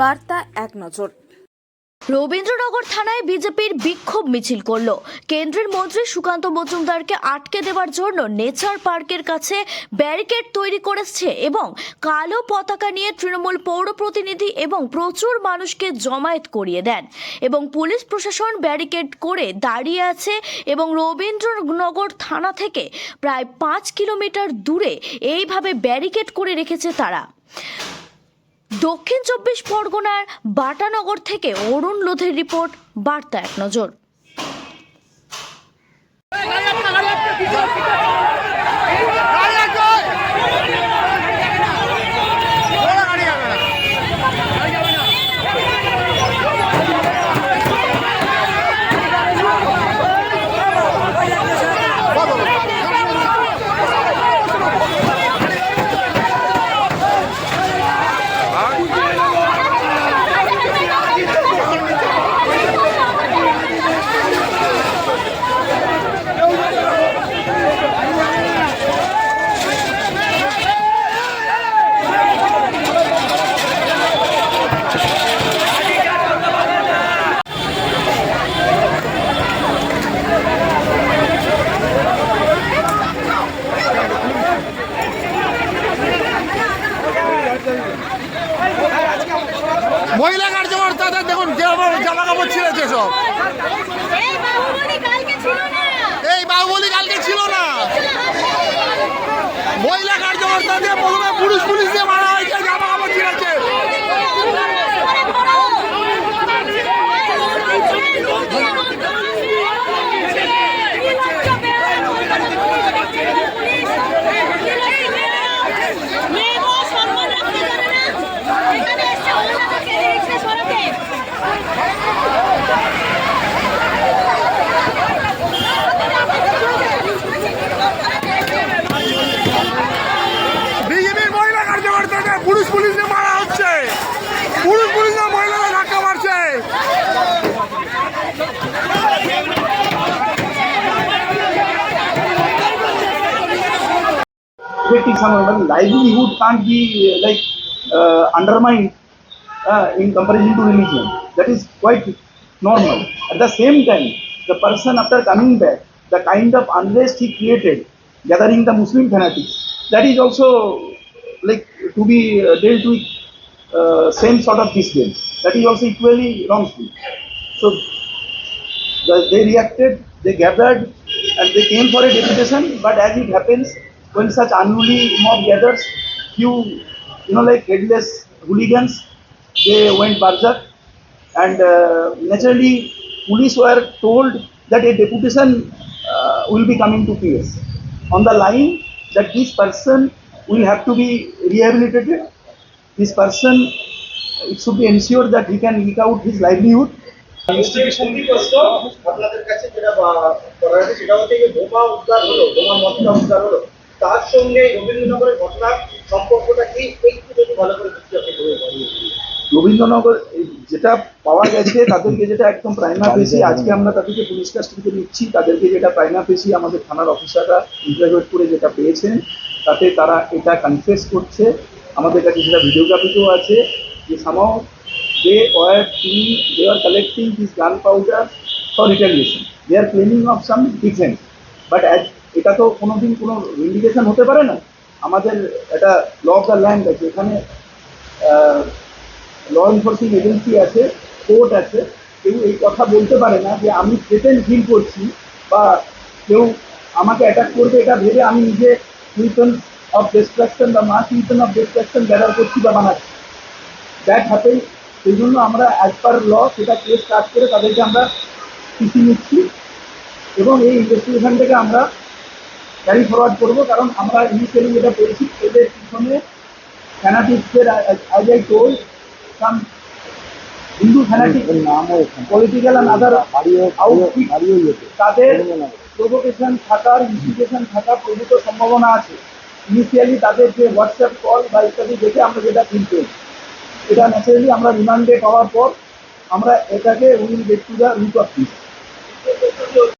বার্তা এক নজর। রবীন্দ্রনগর থানায় বিজেপির বিক্ষোভ মিছিল করল। কেন্দ্রের মন্ত্রী সুকান্ত মজুমদারকে আটকে দেওয়ার জন্য নেচার পার্কের কাছে ব্যারিকেড তৈরি করেছে এবং কালো পতাকা নিয়ে তৃণমূল পৌর প্রতিনিধি এবং প্রচুর মানুষকে জমায়েত করিয়ে দেন এবং পুলিশ প্রশাসন ব্যারিকেড করে দাঁড়িয়ে আছে এবং রবীন্দ্রনগর থানা থেকে প্রায় পাঁচ কিলোমিটার দূরে এইভাবে ব্যারিকেড করে রেখেছে তারা। দক্ষিণ চব্বিশ পরগনার বাটানগর থেকে অরুণ লোধের রিপোর্ট বার্তা এক নজর। মহিলা কার্যকর্তাদের দেখুন জামা কাপড় ছিঁড়েছে সব। Some uh, livelihood can't be uh, like uh, undermined uh, in comparison to religion. That is quite normal. At the same time, the person after coming back, the kind of unrest he created, gathering the Muslim fanatics, that is also like to be uh, dealt with uh, same sort of disdain. That is also equally wrongful. So the, they reacted, they gathered, and they came for a deputation. But as it happens, when such unruly mob gathers, few, you know, like headless hooligans, they went berserk, and uh, naturally, police were told that a deputation uh, will be coming to PS on the line that this person will have to be rehabilitated. This person, it should be ensured that he can eke out his livelihood ক্ষতিগ্রস্ত আপনাদের কাছে যেটা বা- করা হয়েছে সেটা হচ্ছে যে বোমা উদ্ধার হলো বোমা মশলা উদ্ধার হলো তার সঙ্গে রবীন্দ্রনগরের ঘটনার সম্পর্কটা কি? একটু যদি ভালো করে রবীন্দ্রনগর যেটা পাওয়া গেছে, তাদেরকে যেটা একদম প্রাইমা পেশি আজকে আমরা তাদেরকে পুলিশ কাস্টডিতে নিচ্ছি। তাদেরকে যেটা প্রাইমা পেশি আমাদের থানার অফিসাররা ইন্টারভিউ করে যেটা পেয়েছেন, তাতে তারা এটা কনফেস করছে। আমাদের কাছে সেটা ভিডিওগ্রাফিতেও আছে যে সামাও they war team they are collecting this gunpowder for retaliation they are claiming of some defence but এটা তো কোনোদিন কোনো ইন্ডিকেশন হতে পারে না। আমাদের একটা ল অফ দ্য ল্যান্ড আছে, এখানে ল এনফোর্সিং এজেন্সি আছে কোর্ট আছে, কেউ এই কথা বলতে পারে না যে আমি পেটেন্ট ফিল করছি বা কেউ আমাকে অ্যাটাক করবে এটা ভেবে আমি নিজে উইপন অফ ডিস্ট্রাকশন বা mass weapon of destruction gather করছি বা বানাচ্ছি। দ্যাট হ্যাপেন সেই জন্য আমরা অ্যাজ পার ল সেটা কেস স্টার্ট করে তাদেরকে আমরা পিসি নিচ্ছি এবং এই ইনভেস্টিগেশন থেকে আমরা ক্যারি ফরওয়ার্ড করব কারণ আমরা ইনিশিয়ালি যেটা পেয়েছি এদের পিছনে ফ্যানাটিক্সদের আজ I tell some Hindu fanatic political and other তাদের প্রভোকেশন থাকার ইনস্টিগেশন থাকার প্রভূত সম্ভাবনা আছে। ইনিশিয়ালি তাদের যে হোয়াটসঅ্যাপ কল বা ইত্যাদি দেখে আমরা যেটা ফিল পেয়েছি এটা ন্যাচারালি আমরা রিমান্ডে পাওয়ার পর আমরা এটাকে will get to the root of peace